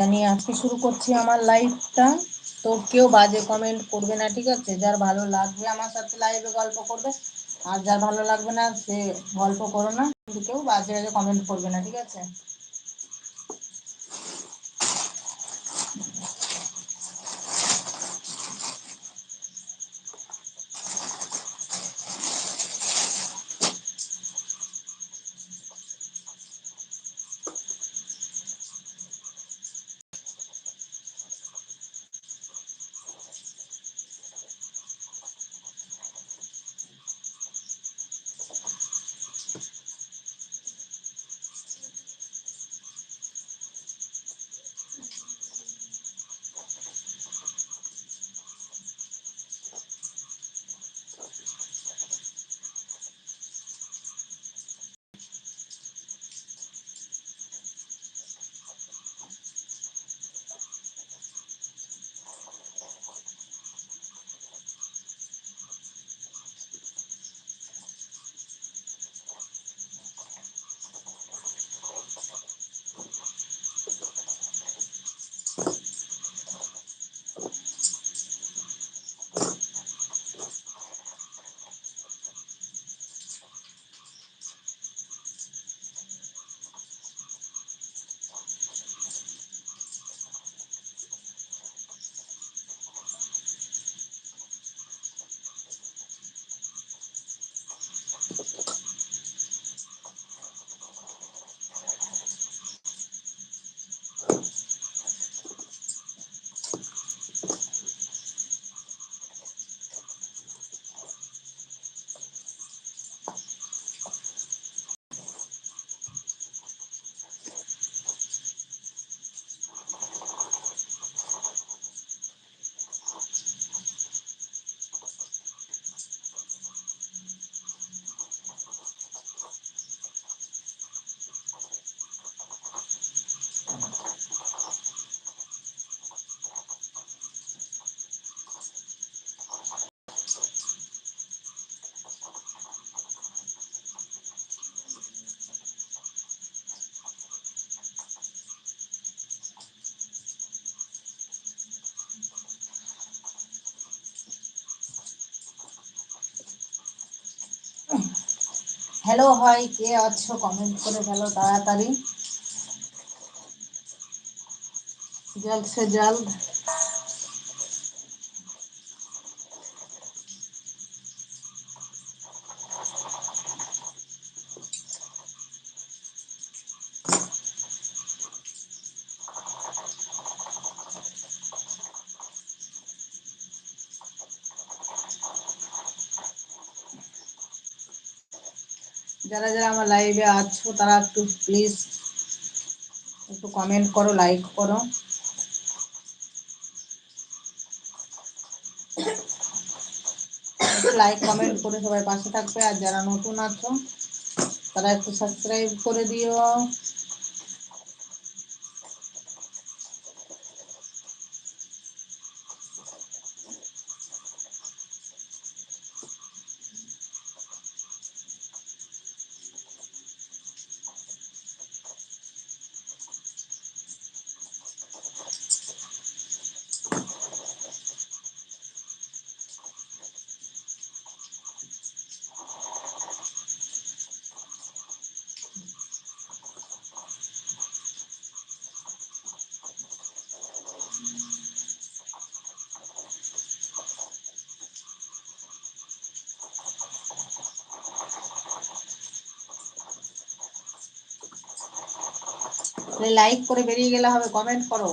জানিয়ে আজকে শুরু করছি আমার লাইভটা তো কেউ বাজে কমেন্ট করবে না, ঠিক আছে? যার ভালো লাগবে আমার সাথে লাইভে গল্প করবে, আর যার ভালো লাগবে না সে গল্প করো না। কিন্তু কেউ বাজে বাজে কমেন্ট করবে না, ঠিক আছে? হ্যালো হয় কে আছো? কমেন্ট করে ফেলো তাড়াতাড়ি। জলদ সে যারা যারা আমার লাইভে আছো, তারা একটু প্লিজ একটু কমেন্ট করো লাইক করো। লাইক কমেন্ট করে সবাই পাশে থাকবে। আর যারা নতুন আছো, তারা একটু সাবস্ক্রাইব করে দিও। লাইক করে বেরিয়ে গেলে হবে কমেন্ট করো।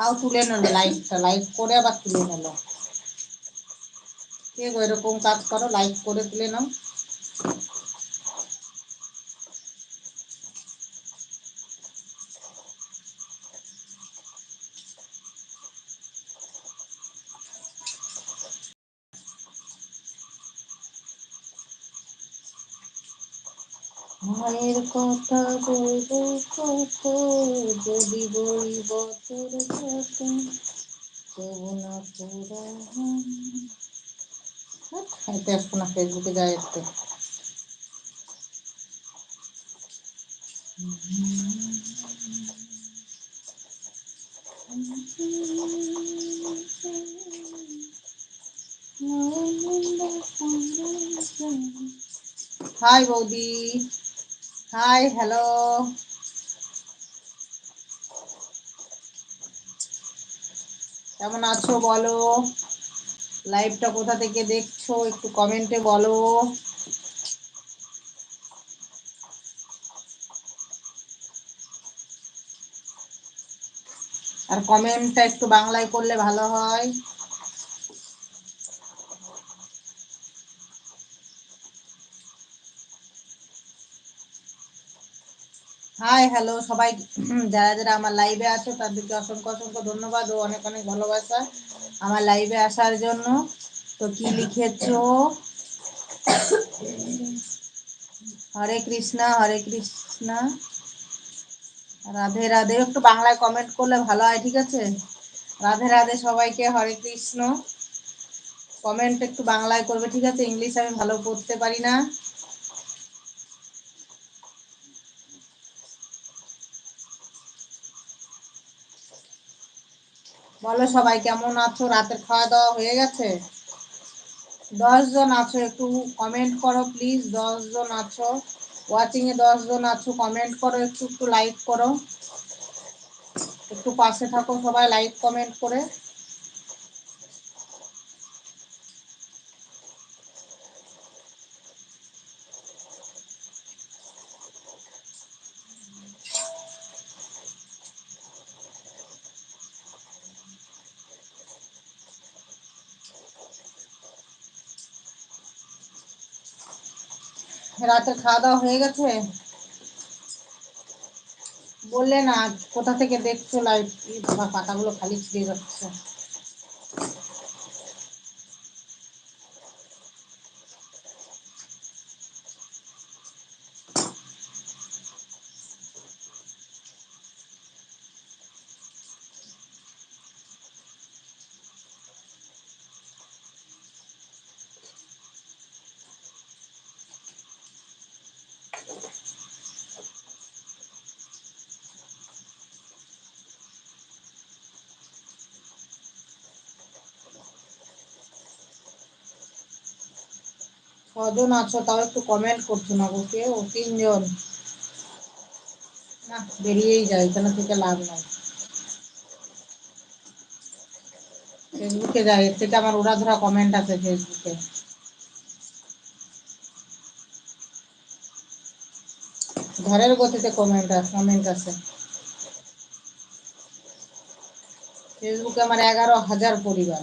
তাও তুলে নিল লাইকটা লাইক করে আবার তুলে নিল। কে এরকম কাজ করো লাইক করে তুলে নাও। মায়ের কথা বলব কত যদি বলব তোর কত তবু না পুরা এতে আসব না, ফেসবুকে যায় একটু। হাই বৌদি। হাই হ্যালো কেমন আছো বলো? লাইভটা কোথা থেকে দেখছ? একটু কমেন্টে বলো। আর কমেন্টটা একটু বাংলায় করলে ভালো হয়। হাই হ্যালো সবাই। যারা যারা আমার লাইভে আছো, তাদেরকে অসংখ্য অসংখ্য ধন্যবাদ ও অনেক অনেক ভালোবাসা আমার লাইভে আসার জন্য। তো কি লিখেছো? হরে কৃষ্ণা হরে কৃষ্ণা। রাধে রাধে। একটু বাংলায় কমেন্ট করলে ভালো হয়, ঠিক আছে? রাধে রাধে সবাইকে, হরে কৃষ্ণ। কমেন্ট একটু বাংলায় করবে, ঠিক আছে? ইংলিশ আমি ভালো পড়তে পারি না। বলো সবাই, কেমন আছো? রাতের খাওয়া দাওয়া হয়ে গেছে? দশজন আছো, একটু কমেন্ট করো প্লিজ দশজন আছো ওয়াচিংয়ে দশজন দশ জন আছো কমেন্ট করো, একটু একটু লাইক করো। একটু পাশে থাকো সবাই লাইক কমেন্ট করে। রাতের খাওয়া দাওয়া হয়ে গেছে? বললে না কোথা থেকে দেখছ লাইট পাতাগুলো খালি ছিঁড়ে যাচ্ছে। কজন আছো, তাও একটু কমেন্ট করছ না গো কেউ তিনজন। না, বেরিয়েই যায়, এখানে থেকে লাভ নাই। ফেসবুকে যায়, এর থেকে আমার উড়াধরা কমেন্ট আছে ফেসবুকে ঘরের গতিতে কমেন্ট আছে কমেন্ট আছে। ফেসবুকে আমার এগারো হাজার পরিবার।